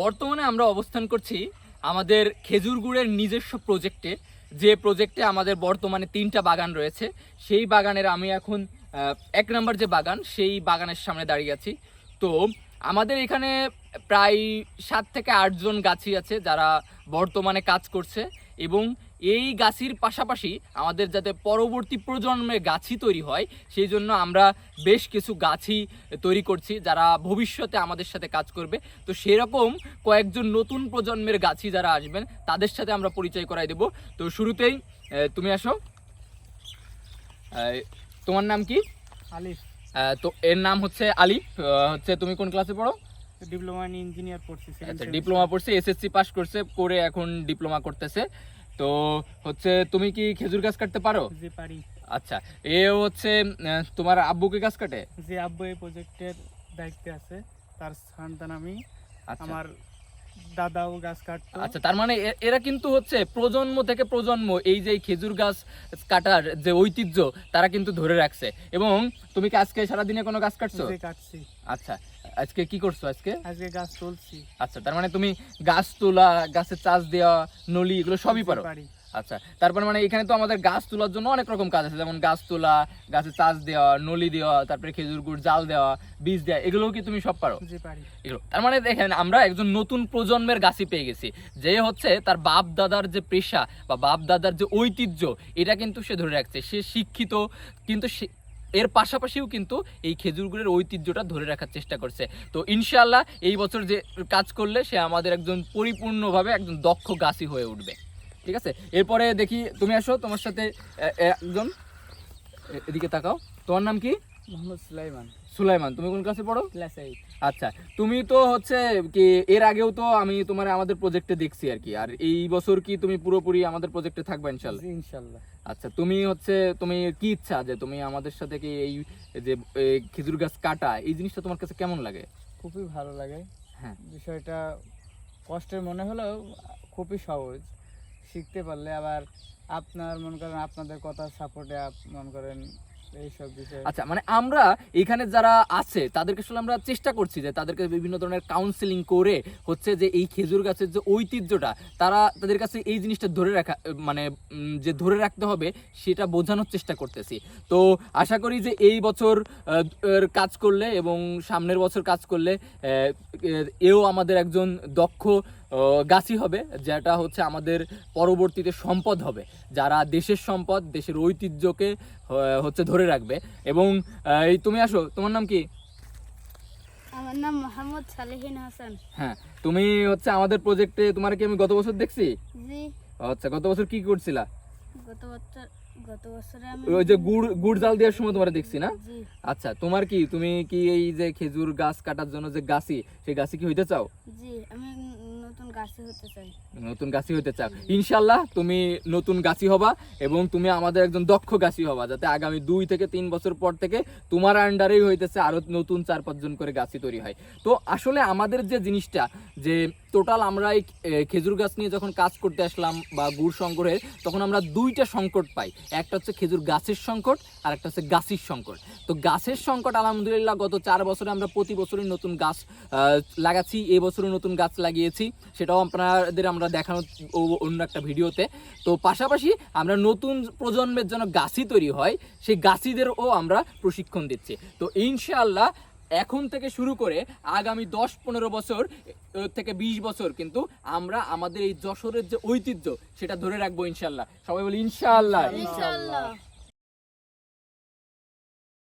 বর্তমানে আমরা অবস্থান করছি আমাদের খেজুর গুড়ের নিজস্ব প্রজেক্টে যে প্রজেক্টে আমাদের বর্তমানে তিনটা বাগান রয়েছে, সেই বাগানের আমি এখন এক নম্বর যে বাগান, সেই বাগানের সামনে দাঁড়িয়ে আছি। তো আমাদের এখানে প্রায় সাত থেকে আটজন গাছি আছে যারা বর্তমানে কাজ করছে এবং এই গাছির পাশাপাশি আমাদের যাতে পরবর্তী প্রজন্মে গাছি তৈরি হয় সেই জন্য আমরা বেশ কিছু গাছি তৈরি করছি যারা ভবিষ্যতে আমাদের সাথে কাজ করবে। তো সেরকম কয়েকজন নতুন প্রজন্মের গাছি যারা আসবেন তাদের সাথে আমরা পরিচয় করাই দেব। তো শুরুতেই তুমি আসো। তোমার নাম কি? আলিফ। তো এর নাম হচ্ছে আলিফ। হচ্ছে তুমি কোন ক্লাসে পড়ো? ডিপ্লোমা ইঞ্জিনিয়ার পড়ছি আচ্ছা ডিপ্লোমা পড়ছে এসএসসি পাস করছে করে এখন ডিপ্লোমা করতেছে। তো হচ্ছে তুমি কি খেজুর গাছ কাটতে পারো? যে পারি। আচ্ছা এ হচ্ছে তোমার আব্বুকে গাছ কাটে? যে আব্বু এই প্রজেক্টের দায়িত্বে আছে। তার সন্তান আমি। আচ্ছা। আমার দাদাও গাছ কাটতো। আচ্ছা তার মানে এরা কিন্তু হচ্ছে প্রজন্ম থেকে প্রজন্ম এই যে খেজুর গাছ কাটার যে ঐতিহ্য তারা কিন্তু ধরে রাখছে। এবং তুমি কি আজকে সারাদিনে কোনো গাছ কাটছো? কাটছি। আচ্ছা আজকে কি করছ আজকে? আজকে গাছ তুলছি। আচ্ছা তার মানে তুমি গাছ তোলা গাছের চাষ দেওয়া নলি এগুলো সবই পারো? পারি। আচ্ছা তারপর মানে এখানে তো আমাদের গাছ তোলার জন্য অনেক রকম কাজ আছে যেমন গাছ তোলা গাছে চাষ দেওয়া নলি দেওয়া তারপরে খেজুর গুড় জাল দেওয়া বীজ দেওয়া এগুলোও কি তুমি সব পারো? এগুলো তার মানে দেখেন আমরা একজন নতুন প্রজন্মের গাছি পেয়ে গেছি যে হচ্ছে তার বাপ দাদার যে পেশা বা বাপ দাদার যে ঐতিহ্য এটা কিন্তু সে ধরে রাখছে সে শিক্ষিত কিন্তু সে এর পাশাপাশিও কিন্তু এই খেজুর গুড়ের ঐতিহ্যটা ধরে রাখার চেষ্টা করছে। তো ইনশাআল্লাহ এই বছর যে কাজ করলে সে আমাদের একজন পরিপূর্ণভাবে একজন দক্ষ গাছই হয়ে উঠবে। ঠিক আছে? এরপরে দেখি তুমি আসো তোমার সাথে একজন। এদিকে তাকাও। তোমার নাম কি? মোহাম্মদ সুলাইমান। সুলাইমান। তুমি কোন ক্লাসে পড়ো? ক্লাস এইট আচ্ছা তুমি তো হচ্ছে কি এর আগেও তো আমি তোমার আমাদের প্রজেক্টে দেখছি আর কি। আর এই বছর কি তুমি পুরোপুরি আমাদের প্রজেক্টে থাকবে ইনশাল্লাহ ইনশাল্লাহ আচ্ছা তুমি হচ্ছে তুমি কি ইচ্ছা যে তুমি আমাদের সাথে কি এই যে খেজুর গাছ কাটা এই জিনিসটা তোমার কাছে কেমন লাগে? খুবই ভালো লাগে। হ্যাঁ। বিষয়টা কষ্টের মনে হলেও খুবই সহজ। শিখতে পারলে আবার আপনার, মনে করেন, আপনাদের কথা সাপোর্টে মনে করেন আচ্ছা মানে আমরা এখানে যারা আছে, তাদেরকে আসলে আমরা চেষ্টা করছি যে তাদেরকে বিভিন্ন ধরনের কাউন্সিলিং করে হচ্ছে যে এই খেজুর গাছের যে ঐতিহ্যটা, তারা তাদের কাছে এই জিনিসটা ধরে রাখা মানে যে ধরে রাখতে হবে, সেটা বোঝানোর চেষ্টা করতেছি। তো আশা করি যে এই বছর কাজ করলে এবং সামনের বছর কাজ করলে এও আমাদের একজন দক্ষ আহ, গাছি হবে যেটা হচ্ছে আমাদের পরবর্তীতে সম্পদ হবে যারা দেশের সম্পদ দেশের ঐতিহ্যকে হচ্ছে ধরে রাখবে। এবং এই তুমি আসো তোমার নাম কি? আমার নাম মোহাম্মদ সালেহিন হাসান। হ্যাঁ তুমি হচ্ছে আমাদের প্রজেক্টে তোমার কি আমি গত বছর দেখছি? জি। আচ্ছা গত বছর কি করছিলা? গত বছর গত বছরে আমি ওই যে গুড় গুড় জাল দেওয়ার সময় তোমার দেখছি না? আচ্ছা তোমার কি তুমি কি এই যে খেজুর গাছ কাটার জন্য যে গাছি সেই গাছি কি হইতে চাও? জি আমি নতুন গাছে হতে চাই। চাও। ইনশাল্লাহ তুমি নতুন গাছি হবা এবং তুমি আমাদের একজন দক্ষ গাছি হবা, যাতে আগামী দুই থেকে তিন বছর পর থেকে তোমার আন্ডারেই হইতেছে আরও নতুন চার পাঁচজন করে গাছি তৈরি হয়। তো আসলে আমাদের যে জিনিসটা, যে টোটাল আমরা এই খেজুর গাছ নিয়ে যখন কাজ করতে আসলাম বা গুড় সংগ্রহের, তখন আমরা দুইটা সংকট পাই। একটা হচ্ছে খেজুর গাছের সংকট, আর একটা হচ্ছে গাছির সংকট। তো গাছের সংকট, আলহামদুলিল্লাহ, গত চার বছরে আমরা প্রতি বছরই নতুন গাছ লাগাচ্ছি এবছরও নতুন গাছ লাগিয়েছি। সেটাও আপনাদের আমরা দেখানো অন্য একটা ভিডিওতে। তো পাশাপাশি আমরা নতুন প্রজন্মের জন্য গাছই তৈরি হয়, সেই গাছিদেরও আমরা প্রশিক্ষণ দিচ্ছি। তো ইনশাআল্লাহ এখন থেকে শুরু করে আগামী দশ, পনেরো বছর থেকে বিশ বছর কিন্তু আমরা আমাদের এই যশোরের যে ঐতিহ্য, সেটা ধরে রাখব ইনশাল্লাহ। সবাই বলি ইনশাল্লাহ। ইনশাআল্লাহ